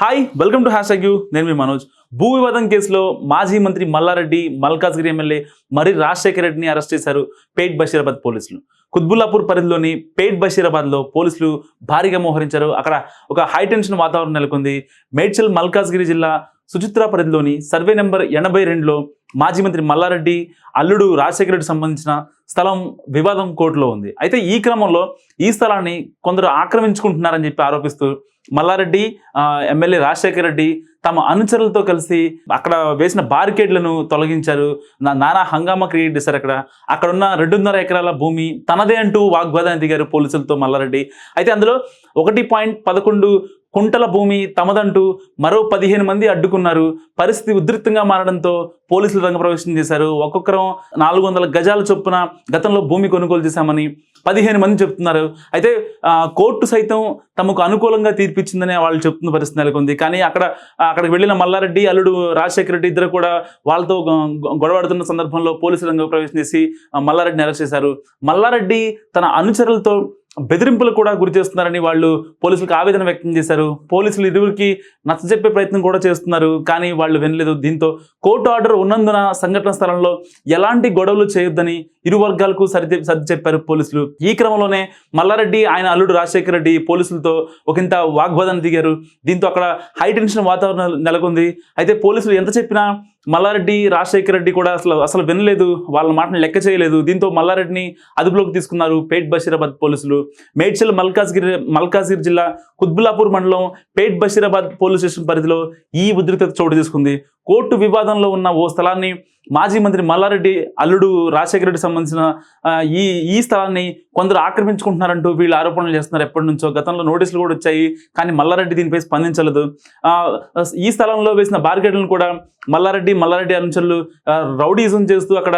Hi welcome to hash you నేను మీ మనోజ్. భూ వివాదం కేసులో మాజీ మంత్రి మల్లారెడ్డి మల్కాజ్గిరి ఎమ్మెల్యే మరి రాజశేఖర రెడ్డిని అరెస్ట్ చేశారు పేట్ బషీరాబాద్ పోలీసులు. కుత్బుల్లాపూర్ పరిధిలోని పేట్ బషీరాబాద్లో పోలీసులు భారీగా మోహరించారు. అక్కడ ఒక హైటెన్షన్ వాతావరణం నెలకొంది. మేడ్చల్ మల్కాజ్గిరి జిల్లా సుచిత్ర పరిధిలోని సర్వే నెంబర్ ఎనభై రెండులో మాజీ మంత్రి మల్లారెడ్డి అల్లుడు రాజశేఖర రెడ్డి సంబంధించిన స్థలం వివాదం కోర్టులో ఉంది. అయితే ఈ క్రమంలో ఈ స్థలాన్ని కొందరు ఆక్రమించుకుంటున్నారని చెప్పి ఆరోపిస్తూ మల్లారెడ్డి ఎమ్మెల్యే రాజశేఖర రెడ్డి తమ అనుచరులతో కలిసి అక్కడ వేసిన బారికేడ్లను తొలగించారు. నా- నానా హంగామా క్రియేట్ చేశారు అక్కడ. అక్కడ ఉన్న రెండున్నర ఎకరాల భూమి తనదే అంటూ వాగ్వాదాన్ని దిగారు పోలీసులతో మల్లారెడ్డి. అయితే అందులో ఒకటి పాయింట్ పదకొండు కుంటల భూమి తమదంటూ మరో పదిహేను మంది అడ్డుకున్నారు. పరిస్థితి ఉధృతంగా మారడంతో పోలీసులు రంగప్రవేశం చేశారు. ఒక్కొక్కరం నాలుగు వందల గజాల చొప్పున గతంలో భూమి కొనుగోలు చేశామని పదిహేను మంది చెప్తున్నారు. అయితే కోర్టు సైతం తమకు అనుకూలంగా తీర్పిచ్చిందని వాళ్ళు చెప్తున్న పరిస్థితి నెలకొంది. కానీ అక్కడ అక్కడికి వెళ్ళిన మల్లారెడ్డి అల్లుడు రాజశేఖర రెడ్డి ఇద్దరు కూడా వాళ్ళతో గొ- గొడవాడుతున్న సందర్భంలో పోలీసులు రంగప్రవేశం చేసి మల్లారెడ్డిని అరెస్ట్ చేశారు. మల్లారెడ్డి తన అనుచరులతో బెదిరింపులు కూడా గురి చేస్తున్నారని వాళ్ళు పోలీసులకు ఆవేదన వ్యక్తం చేశారు. పోలీసులు ఇరువురికి నచ్చజెప్పే ప్రయత్నం కూడా చేస్తున్నారు. కానీ వాళ్ళు వినలేదు. దీంతో కోర్టు ఆర్డర్ ఉన్నందున సంఘటన స్థలంలో ఎలాంటి గొడవలు చేయొద్దని ఇరు వర్గాలకు సరి సర్ది చెప్పారు పోలీసులు. ఈ క్రమంలోనే మల్లారెడ్డి ఆయన అల్లుడు రాజశేఖర రెడ్డి పోలీసులతో ఒకంత వాగ్వాదాన్ని దిగారు. దీంతో అక్కడ హై టెన్షన్ వాతావరణం నెలకొంది. అయితే పోలీసులు ఎంత చెప్పినా మల్లారెడ్డి రాజశేఖర రెడ్డి కూడా అసలు అసలు వినలేదు. వాళ్ళ మాటను లెక్క చేయలేదు. దీంతో మల్లారెడ్డిని అదుపులోకి తీసుకున్నారు పేట్ బషీరాబాద్ పోలీసులు. మేడ్చల్ మల్కాజ్గిరి మల్కాజ్గిరి జిల్లా కుత్బులాపూర్ మండలం పేట్ బషీరాబాద్ పోలీస్ స్టేషన్ పరిధిలో ఈ ఉద్రిక్తత చోటు తీసుకుంది కోర్టు వివాదంలో ఉన్న ఓ స్థలాన్ని మాజీ మంత్రి మల్లారెడ్డి అల్లుడు రాజశేఖర రెడ్డి సంబంధించిన ఈ ఈ స్థలాన్ని కొందరు ఆక్రమించుకుంటున్నారంటూ వీళ్ళు ఆరోపణలు చేస్తున్నారు. ఎప్పటి నుంచో గతంలో నోటీసులు కూడా వచ్చాయి కానీ మల్లారెడ్డి దీనిపై స్పందించలేదు. ఈ స్థలంలో వేసిన బార్గేట్లను కూడా మల్లారెడ్డి మల్లారెడ్డి అనుచరులు రౌడీజం చేస్తూ అక్కడ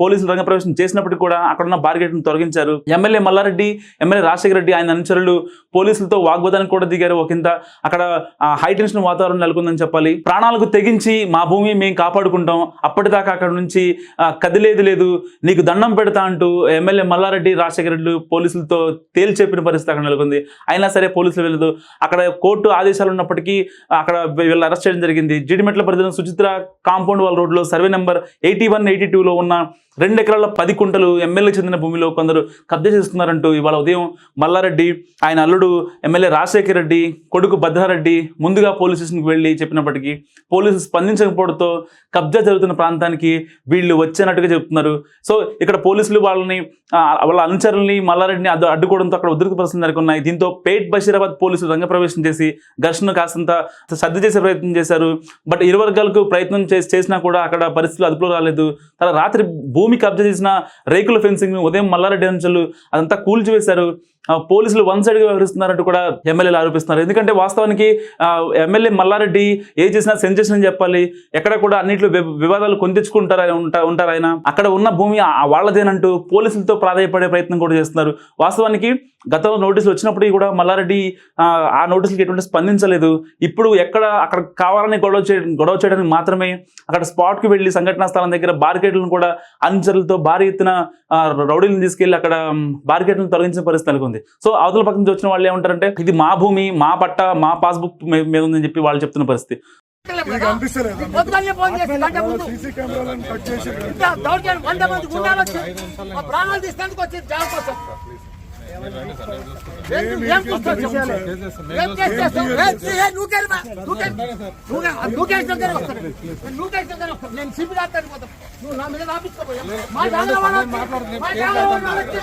పోలీసులు రంగప్రవేశం చేసినప్పటికీ కూడా అక్కడ ఉన్న బార్గేట్లను తొలగించారు. ఎమ్మెల్యే మల్లారెడ్డి ఎమ్మెల్యే రాజశేఖర రెడ్డి ఆయన అనుచరులు పోలీసులతో వాగ్వాదానికి కూడా దిగారు. ఒక కింద అక్కడ హైటెన్షన్ వాతావరణం నెలకొందని చెప్పాలి. ప్రాణాలకు తెగించి మా భూమి మేము కాపాడుకుంటాం. అప్పటిదాకా అక్కడ నుంచి కదిలేదు లేదు నీకు దండం పెడతా అంటూ ఎమ్మెల్యే మల్లారెడ్డి రాజశేఖర రెడ్డి పోలీసులతో తేల్చెప్పిన పరిస్థితి అక్కడ నెలకొంది. అయినా సరే పోలీసులు వెళ్ళదు. అక్కడ కోర్టు ఆదేశాలు ఉన్నప్పటికీ అక్కడ వీళ్ళు అరెస్ట్ చేయడం జరిగింది. జిడిమెట్ల పరిధిలో సుచిత్ర కాంపౌండ్ వాళ్ళ రోడ్లో survey number eighty one eighty టూలో ఉన్న రెండు ఎకరాల పది కుంటలు ఎమ్మెల్యే చెందిన భూమిలో కొందరు కబ్జా చేస్తున్నారంటూ ఇవాళ ఉదయం మల్లారెడ్డి ఆయన అల్లుడు ఎమ్మెల్యే రాజశేఖర రెడ్డి కొడుకు భద్రారెడ్డి ముందుగా పోలీస్ స్టేషన్కి వెళ్ళి చెప్పినప్పటికీ పోలీసులు స్పందించకపోవడంతో కబ్జా జరుగుతున్న ప్రాంతానికి వీళ్ళు వచ్చేనట్టుగా చెప్తున్నారు. సో ఇక్కడ పోలీసులు వాళ్ళని వాళ్ళ అనుచరుల్ని మల్లారెడ్డిని అడ్డు అడ్డుకోవడంతో అక్కడ ఉద్రిక్త పరిస్థితులు నెలకొన్నాయి. దీంతో పేట్ బషీరాబాద్ పోలీసులు రంగప్రవేశం చేసి ఘర్షణ కాస్తంత సర్ది చేసే ప్రయత్నం చేశారు. బట్ ఇరు వర్గాలకు ప్రయత్నం చేసి చేసినా కూడా అక్కడ పరిస్థితులు అదుపులో రాలేదు. తర్వాత రాత్రి భూమి కబ్జా చేసిన రేకుల ఫెన్సింగ్ ఉదయం మల్లారెడ్డి అంచెలు అదంతా కూల్చివేశారు. పోలీసులు వన్ సైడ్గా వ్యవహరిస్తున్నారంటూ కూడా ఎమ్మెల్యేలు ఆరోపిస్తున్నారు. ఎందుకంటే వాస్తవానికి ఎమ్మెల్యే మల్లారెడ్డి ఏ చేసినా సెన్సేషన్ అని చెప్పాలి. ఎక్కడ కూడా అన్నింటిలో వి- వివాదాలు కొందించుకుంటారు ఉంటా ఉంటారు ఆయన? అక్కడ ఉన్న భూమి ఆ- వాళ్ళదేనంటూ పోలీసులతో ప్రాధాయపడే ప్రయత్నం కూడా చేస్తున్నారు. వాస్తవానికి గతంలో నోటీసులు వచ్చినప్పటికీ కూడా మల్లారెడ్డి ఆ, ఆ నోటీసులకి ఎటువంటి స్పందించలేదు. ఇప్పుడు ఎక్కడ అక్కడ కావాలని గొడవ చే గొడవ చేయడానికి మాత్రమే అక్కడ స్పాట్కి వెళ్ళి సంఘటనా స్థలం దగ్గర బార్కెట్లను కూడా అనుచరులతో భారీ ఎత్తున రౌడీలను తీసుకెళ్ళి అక్కడ బార్కెట్లను తొలగించిన పరిస్థితి నెలకొంది సో అవతల పక్క నుంచి వచ్చిన వాళ్ళు ఏమంటారంటే ఇది మా భూమి మా పట్ట మా పాస్బుక్ మీద ఉందని చెప్పి వాళ్ళు చెప్తున్న పరిస్థితి. ప్రాణాలు తీసేందుకు జాబ్ కోసం. ఏం- నేను నువ్వు కేసు దగ్గరే నువ్వు నా మీద రాపించుకోపోయా. మా జాగ్రత్త వాళ్ళు వచ్చి-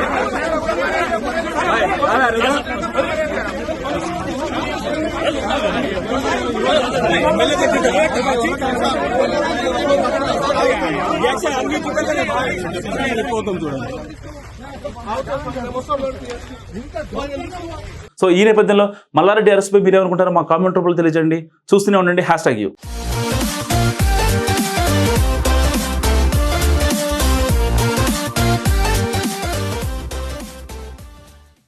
సో ఈ నేపథ్యంలో మల్లారెడ్డి అరెస్ట్ పై మీరు మా కామెంట్ రూపంలో తెలియజేయండి. చూస్తూనే ఉండండి. Hash tag you